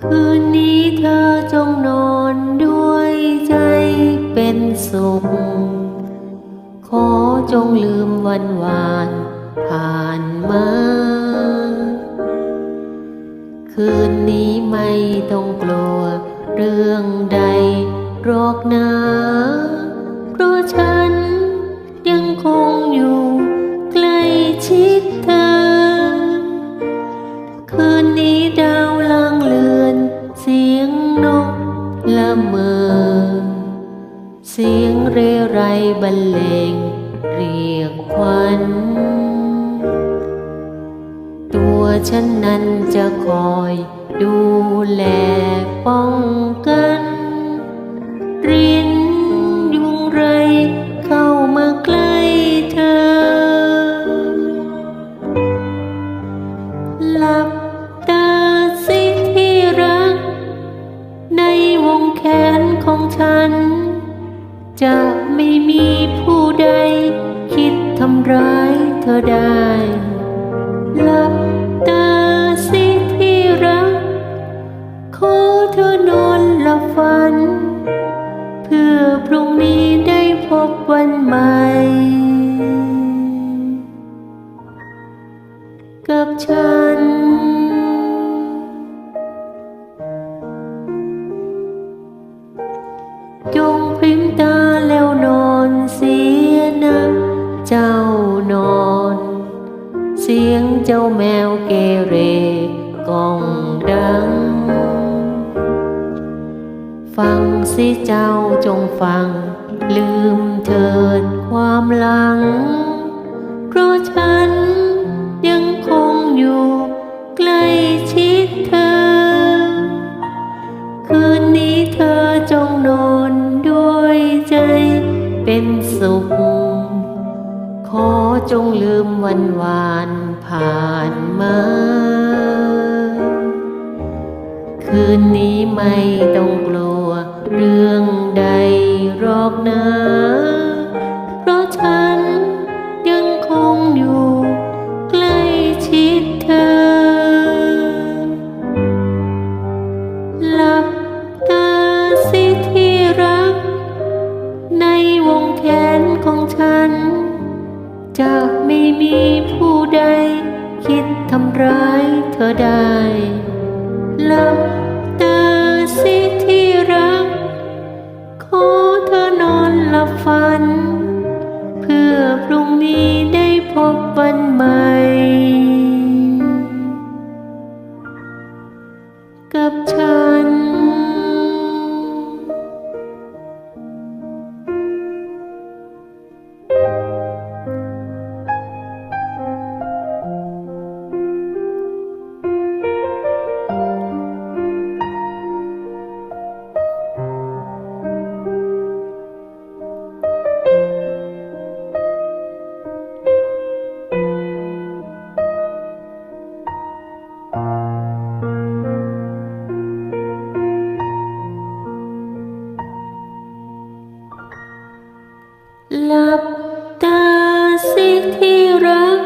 คืนนี้เธ งลืมวันวานผ่านมา คืนนี้ไม่ต้องกลัวเรื่องใดหรอกนะเพราะฉันยังคงอยู่ใกล้ชิดเธอ คืนนี้ดาวลางเลือน เสียงนกละเมอ เสียงเรไรบรรเลง เรียกควันตัวฉันนั้นจะคอยดูแลป้อง จะไม่มีผู้ใด คิดทำร้ายเธอได้หลับตาสิที่รัก ขอเธอนอนหลับฝัน เพื่อพรุ่งนี้ได้พบวันใหม่ กับฉันจง เจ้านอน เสียงเจ้าแมวเกเรก้องดัง ฟังสิเจ้าจงฟัง ลืมเถิดความหลัง เพราะฉันยังคงอยู่ใกล้ชิดเธอ คืนนี้เธอจงนอนด้วยใจเป็นสุข ขอจงลืมวันวานผ่านมา คืนนี้ไม่ต้องกลัวเรื่องใดหรอกนะเพราะฉันยังคงอยู่ใกล้ชิดเธอ หลับตาสิที่รัก ในวงแขนของฉัน จะไม่มีผู้ใด คิดทำร้ายเธอได้หลับตาสิที่รัก ขอเธอนอนหลับฝัน เพื่อพรุ่งนี้ได้พบวันใหม่ กับฉัน หลับตาสิที่รัก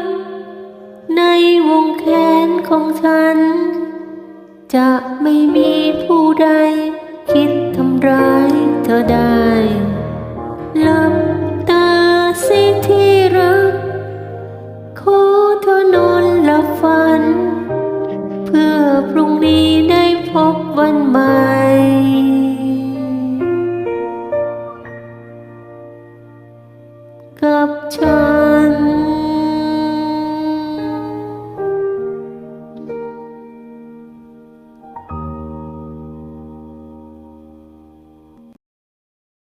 ในวงแขนของฉัน จะไม่มีผู้ใด คิดทำร้ายเธอได้